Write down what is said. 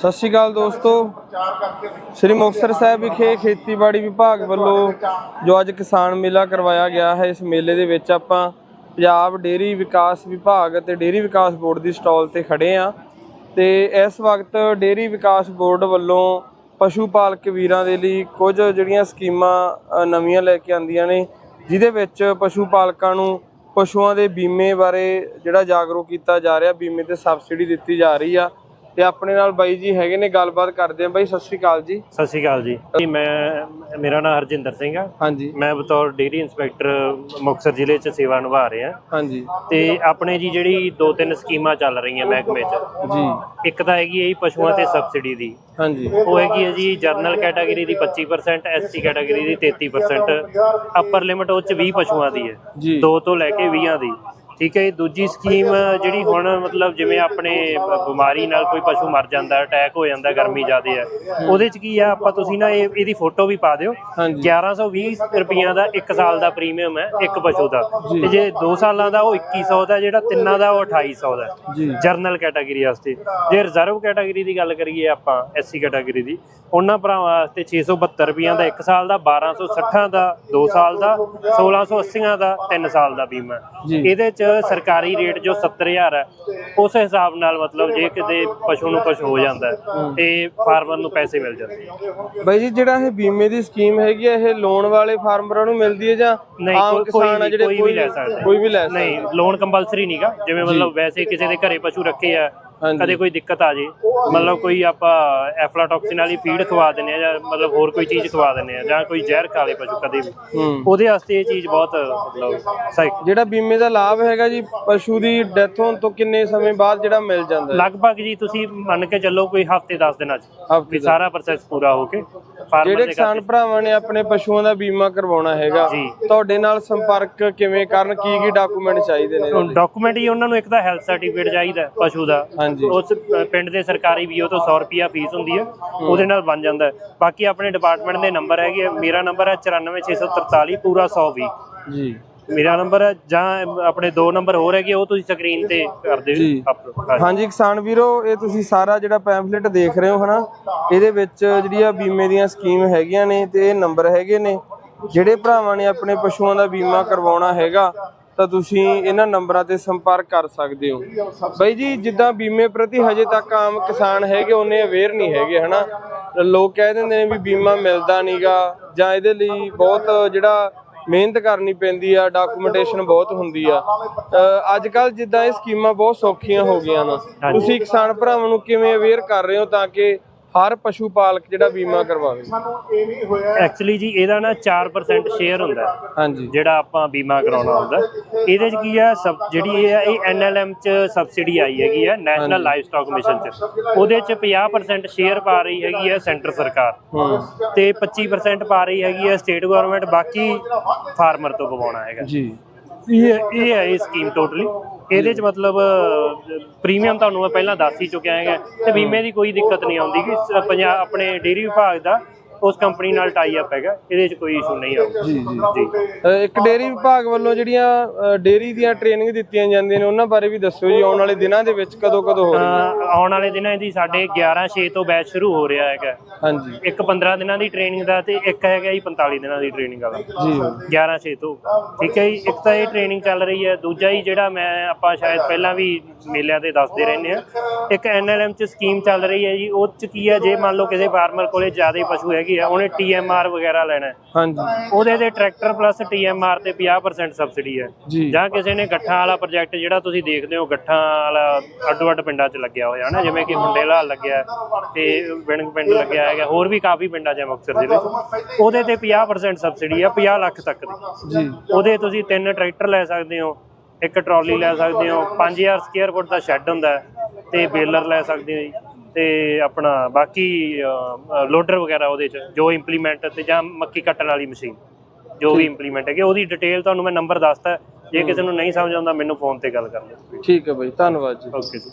ਸਤਿ ਸ਼੍ਰੀ ਅਕਾਲ ਦੋਸਤੋ। ਸ੍ਰੀ ਮੁਕਤਸਰ ਸਾਹਿਬ ਵਿਖੇ ਖੇਤੀਬਾੜੀ ਵਿਭਾਗ ਵੱਲੋਂ ਜੋ ਅੱਜ ਕਿਸਾਨ ਮੇਲਾ ਕਰਵਾਇਆ ਗਿਆ ਹੈ, ਇਸ ਮੇਲੇ ਦੇ ਵਿੱਚ ਆਪਾਂ ਪੰਜਾਬ ਡੇਅਰੀ ਵਿਕਾਸ ਵਿਭਾਗ ਅਤੇ ਡੇਅਰੀ ਵਿਕਾਸ ਬੋਰਡ ਦੀ ਸਟਾਲ ਤੇ ਖੜੇ ਆ ਤੇ ਇਸ ਵਕਤ ਡੇਅਰੀ ਵਿਕਾਸ ਬੋਰਡ ਵੱਲੋਂ ਪਸ਼ੂ ਪਾਲਕ ਵੀਰਾਂ ਦੇ ਲਈ ਕੁਝ ਜਿਹੜੀਆਂ ਸਕੀਮਾਂ ਨਵੀਆਂ ਲੈ ਕੇ ਆਂਦੀਆਂ ਨੇ, ਜਿਹਦੇ ਵਿੱਚ ਪਸ਼ੂ ਪਾਲਕਾਂ ਨੂੰ ਪਸ਼ੂਆਂ ਦੇ ਬੀਮੇ ਬਾਰੇ ਜਿਹੜਾ ਜਾਗਰੂਕ ਕੀਤਾ ਜਾ ਰਿਹਾ, ਬੀਮੇ ਤੇ ਸਬਸਿਡੀ ਦਿੱਤੀ ਜਾ ਰਹੀ ਆ। ਤੇ ਆਪਣੇ ਨਾਲ ਬਾਈ ਜੀ ਹੈਗੇ ਨੇ ਗੱਲਬਾਤ ਕਰਦੇ ਆ। ਬਾਈ ਸਤਿ ਸ਼੍ਰੀ ਅਕਾਲ ਜੀ। ਸਤਿ ਸ਼੍ਰੀ ਅਕਾਲ ਜੀ। ਜੀ, ਮੈਂ ਮੇਰਾ ਨਾਮ ਹਰਜਿੰਦਰ ਸਿੰਘ ਆ। ਹਾਂਜੀ। ਮੈਂ ਬਤੌਰ ਡੇਅਰੀ ਇੰਸਪੈਕਟਰ ਮੁਕਤਸਰ ਜ਼ਿਲ੍ਹੇ 'ਚ ਸੇਵਾ ਨਿਭਾ ਰਿਹਾ। ਹਾਂਜੀ। ਤੇ ਆਪਣੇ ਜੀ ਜਿਹੜੀ ਦੋ ਤਿੰਨ ਸਕੀਮਾਂ ਚੱਲ ਰਹੀਆਂ ਮਹਿਕਮੇ 'ਚ। ਜੀ। ਇੱਕ ਤਾਂ ਹੈਗੀ ਹੈ ਜੀ ਪਸ਼ੂਆਂ ਤੇ ਸਬਸਿਡੀ ਦੀ। ਹਾਂਜੀ। ਉਹ ਹੈਗੀ ਹੈ ਜੀ ਜਰਨਲ ਕੈਟਾਗਰੀ ਦੀ 25% ਐਸਸੀ ਕੈਟਾਗਰੀ ਦੀ 33% ਅੱਪਰ ਲਿਮਟ ਉਹ 'ਚ 20 ਪਸ਼ੂਆਂ ਦੀ ਹੈ। ਜੀ। ਦੋ ਤੋਂ ਲੈ ਕੇ 20 ਦੀ। ਠੀਕ ਹੈ ਦੂਜੀ ਸਕੀਮ ਜਿਹੜੀ ਹੁਣ ਮਤਲਬ ਜਿਵੇਂ ਆਪਣੇ ਬਿਮਾਰੀ ਨਾਲ ਕੋਈ ਪਸ਼ੂ ਮਰ ਜਾਂਦਾ ਅਟੈਕ ਹੋ ਜਾਂਦਾ ਗਰਮੀ ਜ਼ਿਆਦੇ ਹੈ ਉਹਦੇ ਚ ਕੀ ਆ ਆਪਾਂ ਤੁਸੀਂ ਨਾ ਇਹ ਇਹਦੀ ਫੋਟੋ ਵੀ ਪਾ ਦਿਓ। ਹਾਂਜੀ। 1120 ਰੁਪਈਆ ਦਾ 1 ਸਾਲ ਦਾ ਪ੍ਰੀਮੀਅਮ ਹੈ ਇੱਕ ਪਸ਼ੂ ਦਾ। ਤੇ ਜੇ 2 ਸਾਲਾਂ ਦਾ ਉਹ 2100 ਦਾ ਜਿਹੜਾ ਤਿੰਨਾਂ ਦਾ ਉਹ 2800 ਦਾ ਜਰਨਲ ਕੈਟਾਗਰੀ ਵਾਸਤੇ। ਜੇ ਰਿਜ਼ਰਵ ਕੈਟਾਗਰੀ ਦੀ ਗੱਲ ਕਰੀਏ ਆਪਾਂ ਐਸਸੀ ਕੈਟਾਗਰੀ ਦੀ ਉਹਨਾਂ ਭਰਾਵਾਂ ਵਾਸਤੇ 672 ਰੁਪਈਆ ਦਾ 1 ਸਾਲ ਦਾ 1260 ਦਾ 2 ਸਾਲ ਦਾ 1680 ਦਾ 3 ਸਾਲ ਦਾ ਬੀਮਾ। ਇਹਦੇ ਚ ਸਰਕਾਰੀ ਰੇਟ ਜੋ 70000 ਹੈ ਉਸ ਹਿਸਾਬ ਨਾਲ ਮਤਲਬ ਜੇ ਕਿਤੇ ਪਸ਼ੂ ਨੂੰ ਕੁਝ ਹੋ ਜਾਂਦਾ ਹੈ, ਤੇ ਫਾਰਮਰ ਨੂੰ ਪੈਸੇ ਮਿਲ ਜਾਂਦੇ। ਬਾਈ ਜੀ ਜਿਹੜਾ ਇਹ ਬੀਮੇ ਦੀ ਸਕੀਮ ਹੈਗੀ ਆ ਇਹ ਲੋਨ ਵਾਲੇ ਫਾਰਮਰਾਂ ਨੂੰ ਮਿਲਦੀ ਹੈ ਜਾਂ ਆਮ ਕਿਸਾਨ ਆ ਵੀ- ਜਿਹੜੇ ਕੋਈ ਵੀ ਲੈ ਸਕਦਾ ਕੋਈ ਵੀ ਲੈ ਸਕਦਾ ਨਹੀਂ ਲੋਨ ਕੰਪਲਸਰੀ ਨਹੀਂਗਾ ਜਿਵੇਂ ਮਤਲਬ ਵੈਸੇ ਕਿਸੇ ਦੇ ਘਰੇ ਪਸ਼ੂ ਰੱਖੇ ਆ। ਕਦੇ ਕੋਈ ਦਿੱਕਤ ਆ ਜੇ ਮਤਲਬ ਕੋਈ ਆਪਾਂ ਐਫਲਾਟੌਕਸਿਨ ਵਾਲੀ ਫੀਡ ਖਵਾ ਦਿੰਨੇ ਆ ਜਾਂ ਮਤਲਬ ਹੋਰ ਕੋਈ ਚੀਜ਼ ਖਵਾ ਦਿੰਨੇ ਆ ਜਾਂ ਕੋਈ ਜ਼ਹਿਰ ਖਾ ਲੇ ਪਸ਼ੂ ਕਦੇ ਵੀ ਉਹਦੇ ਵਾਸਤੇ ਇਹ ਚੀਜ਼ ਬਹੁਤ ਮਤਲਬ ਸਹੀ ਜਿਹੜਾ ਬੀਮੇ ਦਾ ਲਾਭ ਹੈਗਾ ਜੀ ਪਸ਼ੂ ਦੀ ਡੈਥ ਹੋਣ ਤੋਂ ਕਿੰਨੇ ਸਮੇਂ ਬਾਅਦ ਜਿਹੜਾ ਮਿਲ ਜਾਂਦਾ ਲਗਭਗ ਜੀ ਤੁਸੀਂ ਮੰਨ ਕੇ ਚੱਲੋ ਕੋਈ ਹਫ਼ਤੇ 10 ਦਿਨਾਂ ਚ ਵੀ। ਸਾਰਾ ਪ੍ਰੋਸੈਸ ਪੂਰਾ ਹੋ ਕੇ ਜਿਹੜੇ ਕਿਸਾਨ ਭਰਾਵਾਂ ਨੇ ਆਪਣੇ ਪਸ਼ੂਆਂ ਦਾ ਬੀਮਾ ਕਰਵਾਉਣਾ ਹੈਗਾ ਜੀ। ਤੁਹਾਡੇ ਨਾਲ ਸੰਪਰਕ ਕਿਵੇਂ ਕਰਨ ਕੀ ਕੀ ਡਾਕੂਮੈਂਟ ਚਾਹੀਦੇ ਨੇ? ਡਾਕੂਮੈਂਟ ਹੀ ਉਹਨਾਂ ਨੂੰ ਇੱਕ ਤਾਂ ਹੈਲਥ ਸਰਟੀਫਿਕੇਟ ਚਾਹੀਦਾ ਪਸ਼ੂ ਦਾ। ਹਾਂਜੀ ਉਸ ਅ, ਪਿੰਡ ਦੇ ਸਰਕਾਰੀ ਵੀਓ ਤੋਂ 100 ਰੁਪਿਆ ਫੀਸ ਹੁੰਦੀ ਹੈ ਉਹਦੇ ਨਾਲ ਬਣ ਜਾਂਦਾ ਹੈ। ਬਾਕੀ ਆਪਣੇ ਡਿਪਾਰਟਮੈਂਟ ਦੇ ਨੰਬਰ ਹੈਗੇ ਆ। ਮੇਰਾ ਨੰਬਰ ਹੈ 94643 ਪੂਰਾ 120 ਜੀ ਮੇਰਾ ਨੰਬਰ ਹੈ ਜਾਂ ਆਪਣੇ ਦੋ ਨੰਬਰ ਹੋਰ ਹੈਗੇ ਉਹ ਤੁਸੀਂ ਸਕਰੀਨ ਤੇ ਕਰ ਦਿਓ ਜੀ। upload। ਹਾਂਜੀ ਕਿਸਾਨ ਵੀਰੋ ਇਹ ਤੁਸੀਂ ਸਾਰਾ ਜਿਹੜਾ ਪੈਂਫਲੇਟ ਦੇਖ ਰਹੇ ਹੋ ਹਨਾ ਇਹਦੇ ਵਿੱਚ ਜਿਹੜੀ ਆ ਬੀਮੇ ਦੀਆਂ ਸਕੀਮ ਹੈਗੀਆਂ ਨੇ ਤੇ ਇਹ ਨੰਬਰ ਹੈਗੇ ਨੇ ਜਿਹੜੇ ਭਰਾਵਾਂ ਨੇ ਆਪਣੇ ਪਸ਼ੂਆਂ ਦਾ ਬੀਮਾ ਕਰਵਾਉਣਾ ਹੈਗਾ ਤਾਂ ਤੁਸੀਂ ਇਹਨਾਂ ਨੰਬਰਾਂ ਤੇ ਸੰਪਰਕ ਕਰ ਸਕਦੇ ਹੋ। ਬਾਈ ਜੀ ਜਿੱਦਾਂ ਬੀਮੇ ਪ੍ਰਤੀ ਹਜੇ ਤੱਕ ਆਮ ਕਿਸਾਨ ਹੈਗੇ ਉਹਨੇ ਅਵੇਅਰ ਨਹੀਂ ਹੈਗੇ ਹਨਾ? ਲੋਕ ਕਹਿ ਦਿੰਦੇ ਨੇ ਵੀ ਬੀਮਾ ਮਿਲਦਾ ਨਹੀਂਗਾ ਜਾਂ ਇਹਦੇ ਲਈ ਬਹੁਤ ਜਿਹੜਾ ਮਿਹਨਤ ਕਰਨੀ ਪੈਂਦੀ ਆ ਡਾਕੂਮੈਂਟੇਸ਼ਨ ਬਹੁਤ ਹੁੰਦੀ ਆ। ਅੱਜ ਕੱਲ ਜਿੱਦਾਂ ਇਹ ਸਕੀਮਾਂ ਬਹੁਤ ਸੌਖੀਆਂ ਹੋ ਗਈਆਂ ਨੇ। ਤੁਸੀਂ ਕਿਸਾਨ ਭਰਾਵਾਂ ਨੂੰ ਕਿਵੇਂ ਅਵੇਅਰ ਕਰ ਰਹੇ ਹੋ ਤਾਂ ਕਿ ਹਰ ਪਸ਼ੂ ਪਾਲਕ ਜਿਹੜਾ ਬੀਮਾ ਕਰਵਾਵੇ। ਐਕਚੁਅਲੀ ਜੀ ਇਹਦਾ ਨਾ 4% ਸ਼ੇਅਰ ਹੁੰਦਾ ਹੈ ਹਾਂਜੀ। ਜਿਹੜਾ ਆਪਾਂ ਬੀਮਾ ਕਰਾਉਣਾ ਹੁੰਦਾ ਇਹਦੇ ਚ ਕੀ ਆ ਸਬ ਜਿਹੜੀ ਇਹ ਹੈ ਇਹ ਐਨਐਲਐਮ ਚ ਸਬਸਿਡੀ ਆਈ ਹੈਗੀ ਹੈ ਨੈਸ਼ਨਲ ਲਾਈਵ ਸਟਾਕ ਮਿਸ਼ਨ ਚ। ਉਹਦੇ ਚ 50% ਸ਼ੇਅਰ ਪਾ ਰਹੀ ਹੈਗੀ ਹੈ ਸੈਂਟਰ ਸਰਕਾਰ। ਹੂੰ। ਤੇ 25% ਪਾ ਰਹੀ ਹੈਗੀ ਹੈ ਸਟੇਟ ਗਵਰਨਮੈਂਟ ਬਾਕੀ ਫਾਰਮਰ ਤੋਂ ਪਵਾਉਣਾ ਹੈਗਾ। ਜੀ। ਇਹ ਇਹ ਹੈ ਇਹ ਸਕੀਮ ਟੋਟਲੀ ਇਹਦੇ ਚ ਮਤਲਬ ਪ੍ਰੀਮੀਅਮ ਤੁਹਾਨੂੰ ਮੈਂ ਪਹਿਲਾਂ ਦੱਸ ਹੀ ਚੁੱਕਿਆ ਹੈਗਾ। ਤੇ ਬੀਮੇ ਦੀ ਕੋਈ ਦਿੱਕਤ ਨਹੀਂ ਆਉਂਦੀ ਕਿ ਸ- ਪੰਜਾਬ ਆਪਣੇ ਡੇਅਰੀ ਵਿਭਾਗ ਦਾ ਉਸ ਕੰਪਨੀ ਨਾਲ ਟਾਈ ਅਪ ਹੈਗਾ ਇਹਦੇ ਚ ਕੋਈ ਇਸ਼ੂ ਨਹੀਂ ਆਊਗਾ ਜੀ ਜੀ। ਜੀ। ਅ, ਇੱਕ ਡੇਅਰੀ ਵਿਭਾਗ ਵੱਲੋਂ ਜਿਹੜੀਆਂ ਅ, ਡੇਅਰੀ ਦੀਆਂ ਟ੍ਰੇਨਿੰਗ ਦਿੱਤੀਆਂ ਜਾਂਦੀਆਂ ਨੇ ਉਹਨਾਂ ਬਾਰੇ ਵੀ ਦੱਸਿਓ ਜੀ ਆਉਣ ਵਾਲੇ ਦਿਨਾਂ ਦੇ ਵਿੱਚ ਕਦੋਂ ਕਦੋਂ ਹੋ ਰਹੀ ਹੈ ਅਹ ਆਉਣ ਵਾਲੇ ਦਿਨਾਂ ਦੀ ਸਾਡੇ 11 6 ਤੋਂ ਬੈਚ ਸ਼ੁਰੂ ਹੋ ਰਿਹਾ ਹੈਗਾ। ਹਾਂਜੀ। ਇੱਕ 15 ਦਿਨਾਂ ਦੀ ਟ੍ਰੇਨਿੰਗ ਦਾ ਤੇ ਇੱਕ ਹੈਗਾ ਜੀ 45 ਦਿਨਾਂ ਦੀ ਟ੍ਰੇਨਿੰਗ ਵਾਲਾ। ਜੀ। 11 6 ਤੋਂ। ਠੀਕ ਹੈ ਜੀ ਇੱਕ ਤਾਂ ਇਹ ਟ੍ਰੇਨਿੰਗ ਚੱਲ ਰਹੀ ਹੈ ਦੂਜਾ ਹੀ ਜਿਹੜਾ ਮੈਂ ਆਪਾਂ ਸ਼ਾਇਦ ਪਹਿਲਾਂ ਵੀ ਮੇਲਿਆਂ ਤੇ ਦੱਸਦੇ ਰਹਿੰਦੇ ਆ ਇੱਕ ਐਨਐਲਐਮ ਚ ਸਕੀਮ ਚੱਲ ਰਹੀ ਹੈ ਜੀ ਉਹ ਚ ਕੀ ਹੈ ਜੇ ਮੰਨ ਲਓ ਕਿਸੇ ਫਾਰਮਰ ਕੋਲੇ ਜ਼ਿਆਦਾ ਪਸ਼ੂ ਹੈਗੇ ਆ ਉਹਨੇ ਟੀਐਮਆਰ ਵਗੈਰਾ ਲੈਣਾ ਹੈ, ਹਾਂਜੀ। ਉਹਦੇ ਤੇ ਟਰੈਕਟਰ ਪਲੱਸ ਟੀਐਮਆਰ ਤੇ 50% ਸਬਸਿਡੀ ਹੈ। ਜੀ। ਜਾਂ ਕਿਸੇ ਨੇ ਗੱਠਾਂ ਵਾਲਾ ਪ੍ਰੋਜੈਕਟ ਜਿਹੜਾ ਤੁਸੀਂ ਦੇਖਦੇ ਹੋ ਗੱਠਾਂ ਵਾਲਾ ਅੱਡੋ-ਅੱਡ ਪਿੰਡਾਂ 'ਚ ਲੱਗਿਆ ਹੋਇਆ ਹੈ ਨਾ ਜਿਵੇਂ ਕਿ ਮੁੰਡੇਲਾ ਲੱਗਿਆ ਹੈ ਤੇ ਬਿੰਗ ਪਿੰਡ ਲੱਗਿਆ ਹੈਗਾ ਹੋਰ ਵੀ ਕਾਫੀ ਪਿੰਡਾਂ 'ਚ ਹੈ ਮੁਕਤਸਰ ਜ਼ਿਲ੍ਹੇ 'ਚ। ਉਹਦੇ ਤੇ 50% ਸਬਸਿਡੀ ਆ 50 ਲੱਖ ਤੱਕ ਦੀ। ਜੀ। ਉਹਦੇ ਤੁਸੀਂ ਤਿੰਨ ਟਰੈਕਟਰ ਲੈ ਸਕਦੇ ਹੋ ਇੱਕ ਟਰਾਲੀ ਲੈ ਸਕਦੇ ਹੋ 5000 ਸਕੁਅਰ ਫੁੱਟ ਦਾ ਸ਼ੈੱਡ ਹੁੰਦਾ ਹੈ ਤੇ ਬੇਲਰ ਲੈ ਸਕਦੇ ਹੋ ਜੀ। ਤੇ ਆਪਣਾ ਬਾਕੀ ਲੋਡਰ ਵਗੈਰਾ ਉਹਦੇ 'ਚ ਜੋ ਇੰਪਲੀਮੈਂਟ ਤੇ ਜਾਂ ਮੱਕੀ ਕੱਟਣ ਵਾਲੀ ਮਸ਼ੀਨ ਜੋ ਵੀ ਇੰਪਲੀਮੈਂਟ ਹੈਗੇ ਉਹਦੀ ਡਿਟੇਲ ਤੁਹਾਨੂੰ ਮੈਂ ਨੰਬਰ ਦੱਸਤਾ। ਜੇ ਕਿਸੇ ਨੂੰ ਨਹੀਂ ਸਮਝ ਆਉਂਦਾ ਮੈਨੂੰ ਫੋਨ ਤੇ ਗੱਲ ਕਰ ਲਓ। ਠੀਕ ਹੈ ਬਾਈ ਧੰਨਵਾਦ ਜੀ। ਓਕੇ ਜੀ।